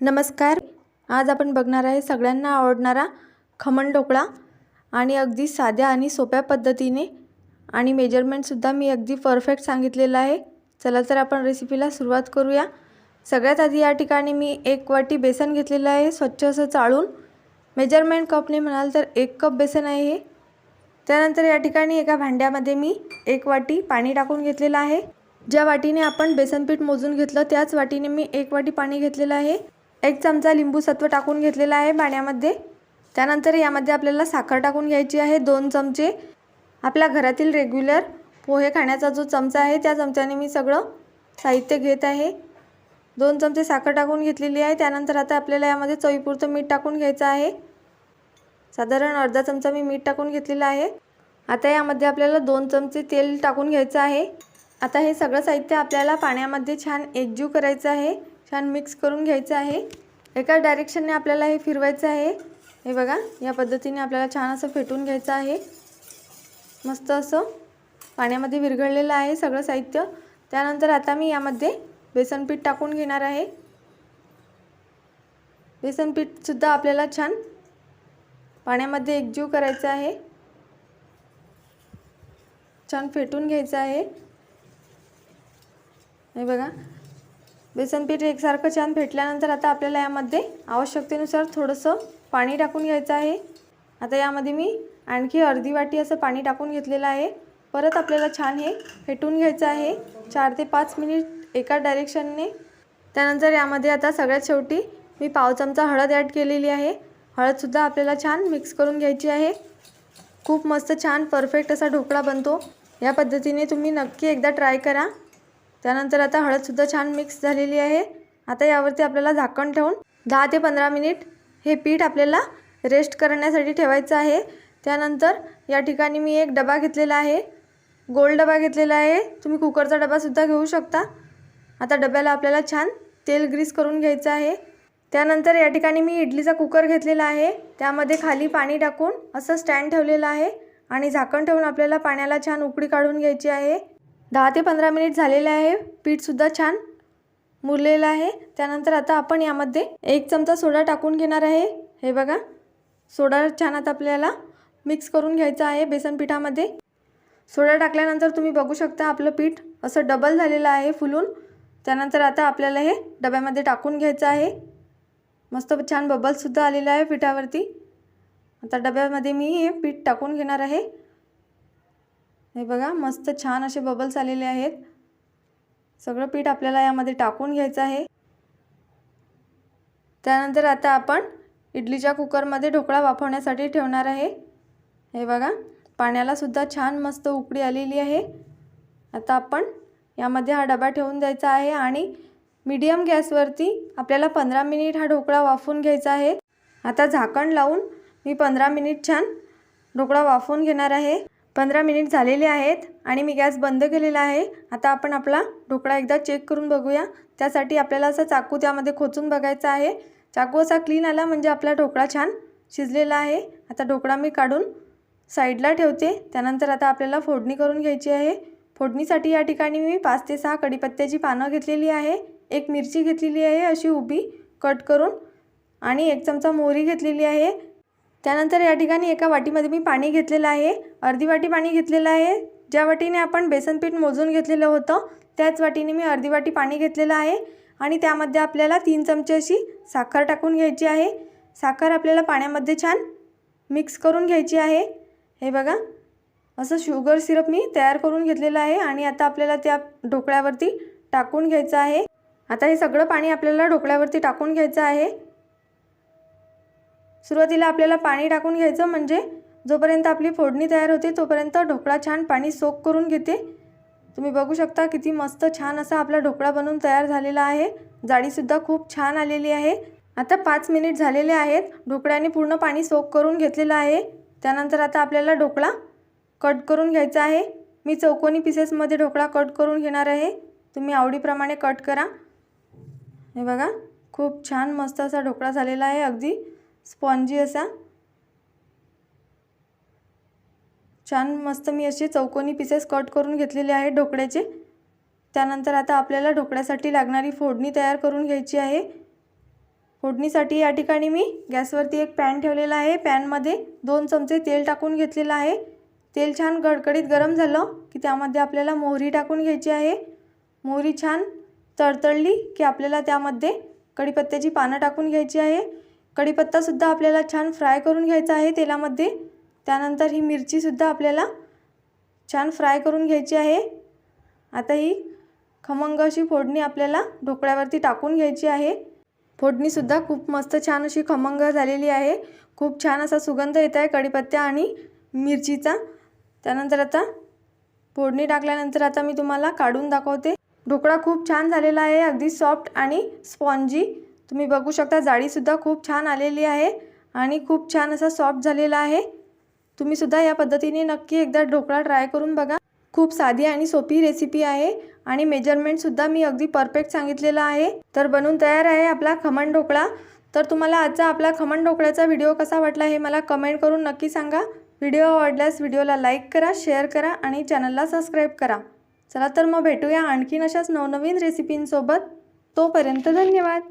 नमस्कार. आज आपण बघणार आहे सगळ्यांना आवडणारा खमण ढोकळा आणि अगदी साध्या आणि सोप्या पद्धतीने आणि मेजरमेंटसुद्धा मी अगदी परफेक्ट सांगितलेलं आहे. चला तर आपण रेसिपीला सुरुवात करूया. सगळ्यात आधी या ठिकाणी मी एक वाटी बेसन घेतलेलं आहे स्वच्छ असं चाळून. मेजरमेंट कपने म्हणाल तर एक कप बेसन आहे हे. त्यानंतर या ठिकाणी एका भांड्यामध्ये मी एक वाटी पाणी टाकून घेतलेलं आहे. ज्या वाटीने आपण बेसनपीठ मोजून घेतलं त्याच वाटीने मी एक वाटी पाणी घेतलेलं आहे. एक चमचा लिंबूसत्व टाकून घेतलेला आहे पाण्यामध्ये. त्यानंतर यामध्ये आपल्याला साखर टाकून घ्यायची आहे. दोन चमचे आपल्या घरातील रेग्युलर पोहे खाण्याचा जो चमचा आहे त्या चमच्याने मी सगळं साहित्य घेत आहे. दोन चमचे साखर टाकून घेतलेली आहे. त्यानंतर आता आपल्याला यामध्ये चवीपुरतं मीठ टाकून घ्यायचं आहे. साधारण अर्धा चमचा मी मीठ टाकून घेतलेलं आहे. आता यामध्ये आपल्याला दोन चमचे तेल टाकून घ्यायचं आहे. आता हे सगळं साहित्य आपल्याला पाण्यामध्ये छान एकजीव करायचं आहे. छान मिक्स करून घ्यायचं आहे. एका डायरेक्शनने आपल्याला हे फिरवायचं आहे. हे बघा या पद्धतीने आपल्याला छान असं फेटून घ्यायचं आहे. मस्त असं पाण्यामध्ये विरघळलेलं आहे सगळं साहित्य. त्यानंतर आता मी यामध्ये बेसनपीठ टाकून घेणार आहे. बेसनपीठसुद्धा आपल्याला छान पाण्यामध्ये एकजीव करायचं आहे. छान फेटून घ्यायचं आहे. हे बघा बेसन पीठ एकसारखं छान फेटल्यानंतर आता आपल्याला यामध्ये आवश्यकतेनुसार थोडंसं पाणी टाकून घ्यायचं आहे. आता यामध्ये मी आणखी अर्धी वाटी असं पाणी टाकून घेतलेलं आहे. परत आपल्याला छान हे फेटून घ्यायचं आहे. चार ते पाच मिनिट एका डायरेक्शनने. त्यानंतर यामध्ये आता सगळ्यात शेवटी मी पाव चमचा हळद ॲड केलेली आहे. हळदसुद्धा आपल्याला छान मिक्स करून घ्यायची आहे. खूप मस्त छान परफेक्ट असा ढोकळा बनतो. या पद्धतीने तुम्ही नक्की एकदा ट्राय करा. त्यानंतर आता हळदसुद्धा छान मिक्स झालेली आहे. आता यावरती आपल्याला झाकण ठेवून दहा ते पंधरा मिनिट हे पीठ आपल्याला रेस्ट करण्यासाठी ठेवायचं आहे. त्यानंतर या ठिकाणी मी एक डबा घेतलेला आहे. गोल डबा घेतलेला आहे. तुम्ही कुकरचा डबासुद्धा घेऊ शकता. आता डब्याला आपल्याला छान तेल ग्रीस करून घ्यायचं आहे. त्यानंतर या ठिकाणी मी इडलीचा कुकर घेतलेला आहे. त्यामध्ये खाली पाणी टाकून असं स्टँड ठेवलेलं आहे आणि झाकण ठेवून आपल्याला पाण्याला छान उकळी काढून घ्यायची आहे. दहा ते पंधरा मिनिट झालेले आहे. पीठसुद्धा छान मुरलेलं आहे. त्यानंतर आता आपण यामध्ये एक चमचा सोडा टाकून घेणार आहे. हे बघा सोडा छान आता आपल्याला मिक्स करून घ्यायचा आहे बेसन पिठामध्ये. सोडा टाकल्यानंतर तुम्ही बघू शकता आपलं पीठ असं डबल झालेलं आहे फुलून. त्यानंतर आता आपल्याला हे डब्यामध्ये टाकून घ्यायचं आहे. मस्त छान बबल्ससुद्धा आलेलं आहे पिठावरती. आता डब्यामध्ये मी हे पीठ टाकून घेणार आहे. हे बघा मस्त छान असे बबल्स आलेले आहेत. सगळं पीठ आपल्याला यामध्ये टाकून घ्यायचं आहे. त्यानंतर आता आपण इडलीच्या कुकरमध्ये ढोकळा वाफवण्यासाठी ठेवणार आहे. हे बघा पाण्याला सुद्धा छान मस्त उकडी आलेली आहे. आता आपण यामध्ये हा डबा ठेवून द्यायचा आहे आणि मीडियम गॅसवरती आपल्याला पंधरा मिनिट हा ढोकळा वाफवून घ्यायचा आहे. आता झाकण लावून मी पंधरा मिनिट छान ढोकळा वाफवून घेणार आहे. पंधरा मिनिट झालेले आहेत आणि मी गॅस बंद केलेला आहे. आता आपण आपला ढोकळा एकदा चेक करून बघूया. त्यासाठी आपल्याला असा चाकू त्यामध्ये खोचून बघायचा आहे. चाकू असा क्लीन आला म्हणजे आपला ढोकळा छान शिजलेला आहे. आता ढोकळा मी काढून साईडला ठेवते. त्यानंतर आता आपल्याला फोडणी करून घ्यायची आहे. फोडणीसाठी या ठिकाणी मी पाच ते सहा कडीपत्त्याची पानं घेतलेली आहे. एक मिरची घेतलेली आहे अशी उभी कट करून आणि एक चमचा मोहरी घेतलेली आहे. त्यानंतर या ठिकाणी एका वाटीमध्ये मी पाणी घेतलेलं आहे. अर्धी वाटी पाणी घेतलेलं आहे. ज्या वाटीने आपण बेसन पीठ मोजून घेतलेलं होतं त्याच वाटीने मी अर्धी वाटी पाणी घेतलेलं आहे. आणि त्यामध्ये आपल्याला तीन चमचे अशी साखर टाकून घ्यायची आहे. साखर आपल्याला पाण्यामध्ये छान मिक्स करून घ्यायची आहे. हे बघा असं शुगर सिरप मी तयार करून घेतलेलं आहे आणि आता आपल्याला त्या ढोकळ्यावरती टाकून घ्यायचं आहे. आता हे सगळं पाणी आपल्याला ढोकळ्यावरती टाकून घ्यायचं आहे. सुरुवातीला आपल्याला पाणी टाकून घ्यायचं म्हणजे जोपर्यंत आपली फोडणी तयार होते तोपर्यंत ढोकळा छान पाणी सोक करून घेते. तुम्ही बघू शकता किती मस्त छान असा आपला ढोकळा बनवून तयार झालेला आहे. जाळीसुद्धा खूप छान आलेली आहे. आता पाच मिनिट झालेले आहेत. ढोकळ्याने पूर्ण पाणी सोक करून घेतलेलं आहे. त्यानंतर आता आपल्याला ढोकळा कट करून घ्यायचा आहे. मी चौकोनी पीसेसमध्ये ढोकळा कट करून घेणार आहे. तुम्ही आवडीप्रमाणे कट करा. हे बघा खूप छान मस्त असा ढोकळा झालेला आहे अगदी. स्पॉन्जी असा. छान मस्त मी असे चौकोनी पीसेस कट करून घेतलेले आहेत ढोकळ्याचे. त्यानंतर आता आपल्याला ढोकळ्यासाठी लागणारी फोडणी तयार करून घ्यायची आहे. फोडणीसाठी या ठिकाणी मी गॅसवरती एक पॅन ठेवलेला आहे. पॅनमध्ये दोन चमचे तेल टाकून घेतलेलं आहे. तेल छान गडकडीत गरम झालं की त्यामध्ये आपल्याला मोहरी टाकून घ्यायची आहे. मोहरी छान तळतळली की आपल्याला त्यामध्ये कढीपत्त्याची पानं टाकून घ्यायची आहे. कढीपत्तासुद्धा आपल्याला छान फ्राय करून घ्यायचा आहे तेलामध्ये. त्यानंतर ही मिरचीसुद्धा आपल्याला छान फ्राय करून घ्यायची आहे. आता ही खमंग अशी फोडणी आपल्याला ढोकळ्यावरती टाकून घ्यायची आहे. फोडणीसुद्धा खूप मस्त छान अशी खमंग झालेली आहे. खूप छान असा सुगंध येत आहे कढीपत्त्या आणि मिरचीचा. त्यानंतर आता फोडणी टाकल्यानंतर आता मी तुम्हाला काढून दाखवते. ढोकळा खूप छान झालेला आहे अगदी सॉफ्ट आणि स्पॉन्जी. तुम्ही बघू शकता जाळीसुद्धा खूप छान आलेली आहे आणि खूप छान असा सॉफ्ट झालेला आहे. तुम्हीसुद्धा या पद्धतीने नक्की एकदा ढोकळा ट्राय करून बघा. खूप साधी आणि सोपी रेसिपी आहे आणि मेजरमेंटसुद्धा मी अगदी परफेक्ट सांगितलेलं आहे. तर बनून तयार आहे आपला खमण ढोकळा. तर तुम्हाला आजचा आपला खमण ढोकळ्याचा व्हिडिओ कसा वाटला हे मला कमेंट करून नक्की सांगा. व्हिडिओ आवडल्यास व्हिडिओला लाईक करा शेअर करा आणि चॅनलला सबस्क्राईब करा. चला तर मग भेटूया आणखीन अशाच नवनवीन रेसिपींसोबत तोपर्यंत धन्यवाद.